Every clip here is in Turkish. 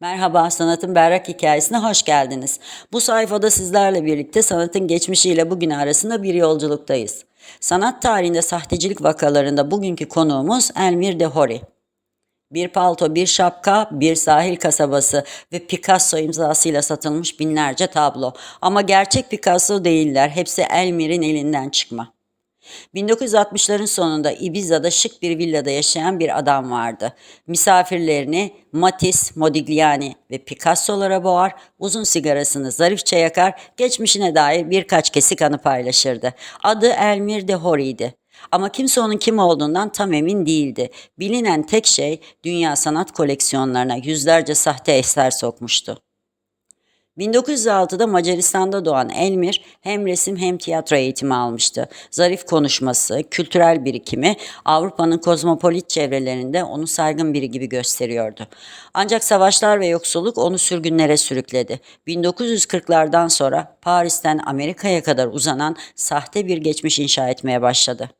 Merhaba, Sanatın Berrak Hikayesi'ne hoş geldiniz. Bu sayfada sizlerle birlikte sanatın geçmişiyle bugünü arasında bir yolculuktayız. Sanat tarihinde sahtecilik vakalarında bugünkü konuğumuz Elmir de Hori. Bir palto, bir şapka, bir sahil kasabası ve Picasso imzasıyla satılmış binlerce tablo. Ama gerçek Picasso değiller, hepsi Elmir'in elinden çıkma. 1960'ların sonunda Ibiza'da şık bir villada yaşayan bir adam vardı. Misafirlerini Matisse, Modigliani ve Picasso'lara boğar, uzun sigarasını zarifçe yakar, geçmişine dair birkaç kesik anı paylaşırdı. Adı Elmir de Hori'ydi. Ama kimse onun kim olduğundan tam emin değildi. Bilinen tek şey dünya sanat koleksiyonlarına yüzlerce sahte eser sokmuştu. 1906'da Macaristan'da doğan Elmir hem resim hem tiyatro eğitimi almıştı. Zarif konuşması, kültürel birikimi Avrupa'nın kozmopolit çevrelerinde onu saygın biri gibi gösteriyordu. Ancak savaşlar ve yoksulluk onu sürgünlere sürükledi. 1940'lardan sonra Paris'ten Amerika'ya kadar uzanan sahte bir geçmiş inşa etmeye başladı.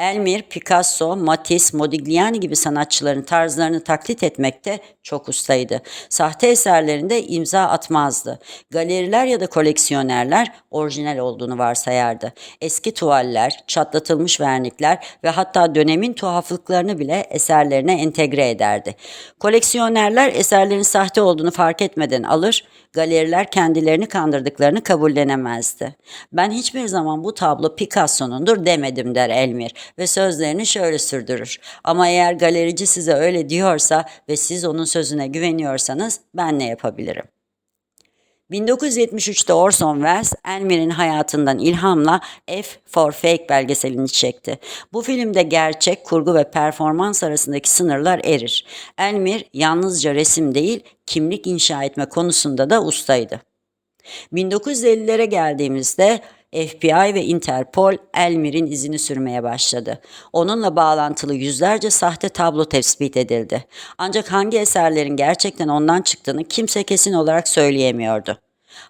Elmir, Picasso, Matisse, Modigliani gibi sanatçıların tarzlarını taklit etmekte çok ustaydı. Sahte eserlerinde imza atmazdı. Galeriler ya da koleksiyonerler orijinal olduğunu varsayardı. Eski tuvaller, çatlatılmış vernikler ve hatta dönemin tuhaflıklarını bile eserlerine entegre ederdi. Koleksiyonerler eserlerin sahte olduğunu fark etmeden alır, galeriler kendilerini kandırdıklarını kabullenemezdi. Ben hiçbir zaman bu tablo Picasso'nundur demedim der Elmir ve sözlerini şöyle sürdürür. Ama eğer galerici size öyle diyorsa ve siz onun sözüne güveniyorsanız ben ne yapabilirim? 1973'te Orson Welles, Elmer'in hayatından ilhamla F for Fake belgeselini çekti. Bu filmde gerçek, kurgu ve performans arasındaki sınırlar erir. Elmer yalnızca resim değil, kimlik inşa etme konusunda da ustaydı. 1950'lere geldiğimizde FBI ve Interpol Elmir'in izini sürmeye başladı. Onunla bağlantılı yüzlerce sahte tablo tespit edildi. Ancak hangi eserlerin gerçekten ondan çıktığını kimse kesin olarak söyleyemiyordu.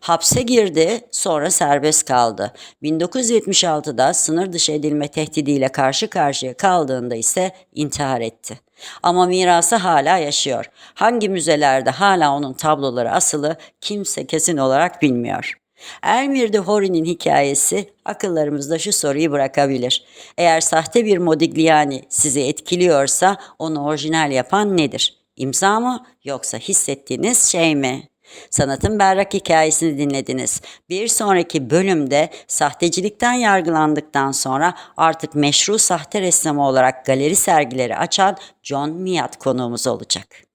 Hapse girdi, sonra serbest kaldı. 1976'da sınır dışı edilme tehdidiyle karşı karşıya kaldığında ise intihar etti. Ama mirası hala yaşıyor. Hangi müzelerde hala onun tabloları asılı kimse kesin olarak bilmiyor. Elmir de Hori'nin hikayesi akıllarımızda şu soruyu bırakabilir. Eğer sahte bir Modigliani sizi etkiliyorsa onu orijinal yapan nedir? İmza mı yoksa hissettiğiniz şey mi? Sanatın berrak hikayesini dinlediniz. Bir sonraki bölümde sahtecilikten yargılandıktan sonra artık meşru sahte ressamı olarak galeri sergileri açan John Miat konuğumuz olacak.